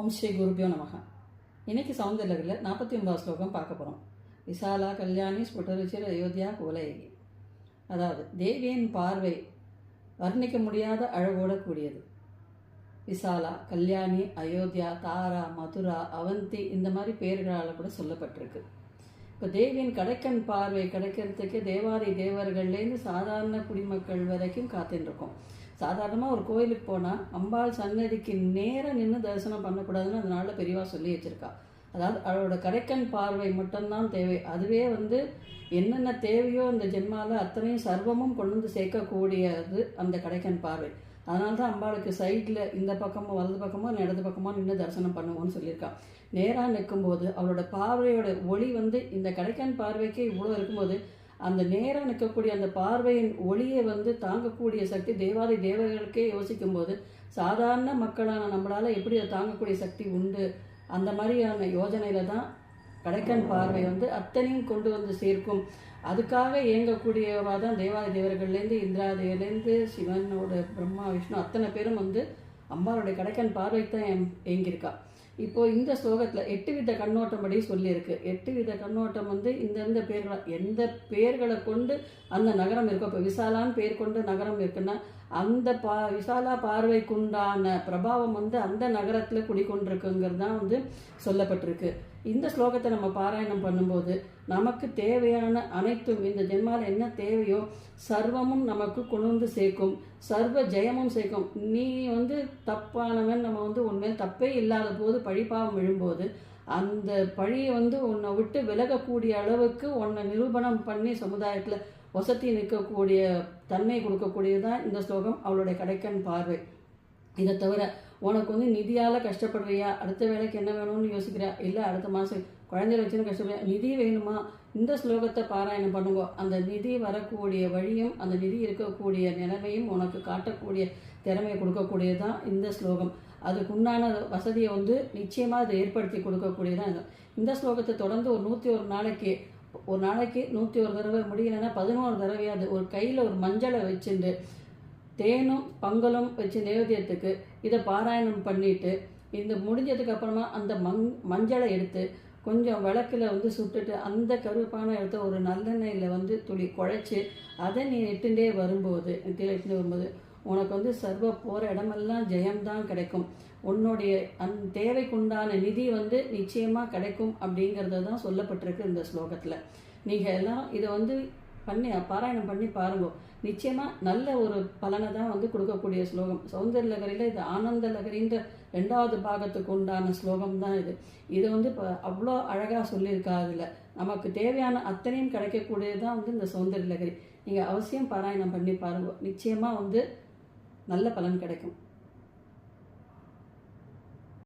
ஓம் ஸ்ரீ குருபியோ நமக. இன்னைக்கு சௌந்தர்யத்தில் நாற்பத்தி ஒன்பது ஸ்லோகம் பார்க்க போகிறோம் விசாலா கல்யாணி ஸ்புட்டருச்சிர அயோத்தியா குவலயகி அதாவது தேவியின் பார்வை வர்ணிக்க முடியாத அழகோட கூடியது. விசாலா கல்யாணி அயோத்தியா தாரா மதுரா அவந்தி இந்த மாதிரி பெயர்களால் கூட சொல்லப்பட்டிருக்கு. இப்போ தேவியின் கடைக்கண் பார்வை கிடைக்கிறதுக்கு தேவாரி தேவர்கள்லேருந்து சாதாரண குடிமக்கள் வரைக்கும் காத்துருக்கோம் சாதாரணமாக ஒரு கோயிலுக்கு போனால் அம்பாள் சன்னதிக்கு நேராக நின்று தரிசனம் பண்ணக்கூடாதுன்னு அதனால பெரியவா சொல்லி வச்சுருக்கா. அதாவது அவளோட கடைக்கண் பார்வை மட்டும்தான் தேவை. அதுவே வந்து என்னென்ன தேவையோ அந்த ஜென்மாவில் அத்தனையும் சர்வமும் கொண்டு வந்து சேர்க்கக்கூடியது அந்த கடைக்கண் பார்வை. அதனால தான் அம்பாளுக்கு சைடில் இந்த பக்கமோ வலது பக்கமோ இடது பக்கமோ நின்று தரிசனம் பண்ணுவோம்னு சொல்லியிருக்கா. நேராக நிற்கும்போது அவளோட பார்வையோட ஒளி வந்து இந்த கடைக்கான் பார்வைக்கே இவ்வளோ இருக்கும்போது அந்த நேராக நிற்கக்கூடிய அந்த பார்வையின் ஒளியை வந்து தாங்கக்கூடிய சக்தி தேவாதி தேவர்களுக்கே யோசிக்கும்போது சாதாரண மக்களான நம்மளால் எப்படி அதை தாங்கக்கூடிய சக்தி உண்டு? அந்த மாதிரியான யோஜனையில் தான் கடைக்கண் பார்வை வந்து அத்தனையும் கொண்டு வந்து சேர்க்கும். அதுக்காக இயங்கக்கூடியவா தான் தேவாதி தேவர்கள்லேருந்து இந்திராதேவிலேருந்து சிவனோட பிரம்மா விஷ்ணு அத்தனை பேரும் வந்து அம்பாளுடைய கடைக்கண் பார்வைக்கு தான் இயங்கியிருக்கா. இப்போ இந்த ஸ்லோகத்தில் எட்டு வித கண்ணோட்டம் படி சொல்லியிருக்கு. எட்டு வித கண்ணோட்டம் வந்து இந்தந்த பேர்களை எந்த பேர்களை கொண்டு அந்த நகரம் இருக்கும் இப்போ விசாலான்னு பேர் கொண்டு நகரம் இருக்குன்னா அந்த பா விசாலா பார்வைக்குண்டான பிரபாவம் வந்து அந்த நகரத்தில் குடிக்கொண்டிருக்குங்கிறது தான் வந்து சொல்லப்பட்டிருக்கு. இந்த ஸ்லோகத்தை நம்ம பாராயணம் பண்ணும்போது நமக்கு தேவையான அனைத்தும் இந்த ஜென்மாவில் என்ன தேவையோ சர்வமும் நமக்கு கொண்டு வந்து சேர்க்கும். சர்வ ஜெயமும் சேர்க்கும். நீ வந்து தப்பானவன் நம்ம வந்து உண்மையில் தப்பே இல்லாத போது பழிப்பாவம் விழும்போது அந்த பழியை வந்து உன்னை விட்டு விலகக்கூடிய அளவுக்கு உன்னை நிரூபணம் பண்ணி சமுதாயத்தில் வசதி நிற்கக்கூடிய தன்மை கொடுக்கக்கூடியது தான் இந்த ஸ்லோகம். அவளுடைய கடைக்கன் பார்வை. இதை தவிர உனக்கு வந்து நிதியால் கஷ்டப்படுறியா? அடுத்த வேலைக்கு என்ன வேணும்னு யோசிக்கிறா இல்லை அடுத்த மாதம் குழந்தைய வச்சுன்னு கஷ்டப்படுறியா? நிதி வேணுமா? இந்த ஸ்லோகத்தை பாராயணம் பண்ணுங்க. அந்த நிதி வரக்கூடிய வழியும் அந்த நிதி இருக்கக்கூடிய நிலைமையும் உனக்கு காட்டக்கூடிய திறமையை கொடுக்கக்கூடியது தான் இந்த ஸ்லோகம். அதுக்குண்டான வசதியை வந்து நிச்சயமாக அதை ஏற்படுத்தி கொடுக்கக்கூடியதான் இந்த ஸ்லோகத்தை தொடர்ந்து ஒரு நூற்றி ஒரு நாளைக்கு ஒரு நாளைக்கு நூற்றி ஒரு தடவை முடியலைன்னா பதினோரு தடவையாவது ஒரு கையில் ஒரு மஞ்சளை வச்சுட்டு தேனும் பங்கலும் வச்சு நைவேத்தியத்துக்கு இதை பாராயணம் பண்ணிட்டு இந்த முடிஞ்சதுக்கு அப்புறமா அந்த மங் மஞ்சளை எடுத்து கொஞ்சம் விளக்கில் வந்து சுட்டுட்டு அந்த கருப்பான இடத்த ஒரு நல்லெண்ணெயில் வந்து துளி குழைச்சி அதை நீ எட்டுண்டே வரும்போது நெத்தியில் வரும்போது உனக்கு வந்து சர்வ போகிற இடமெல்லாம் ஜெயம்தான் கிடைக்கும். உன்னுடைய அந் தேவைக்குண்டான நிதி வந்து நிச்சயமாக கிடைக்கும் அப்படிங்கிறத தான் சொல்லப்பட்டிருக்கு இந்த ஸ்லோகத்தில். நீங்கள் எல்லாம் இதை வந்து பண்ணி பாராயணம் பண்ணி பாருங்க. நிச்சயமாக நல்ல ஒரு பலனை தான் வந்து கொடுக்கக்கூடிய ஸ்லோகம். சௌந்தர் லகரியில் இது ஆனந்த லகரின்ற ரெண்டாவது பாகத்துக்கு உண்டான ஸ்லோகம் தான் இது. இது வந்து இப்போ அவ்வளோ அழகாக சொல்லியிருக்கா அதில் நமக்கு தேவையான அத்தனையும் கிடைக்கக்கூடியது தான் வந்து இந்த சௌந்தர் லகரி. நீங்கள் அவசியம் பாராயணம் பண்ணி பாருங்க. நிச்சயமாக வந்து நல்ல பலன் கிடைக்கும்.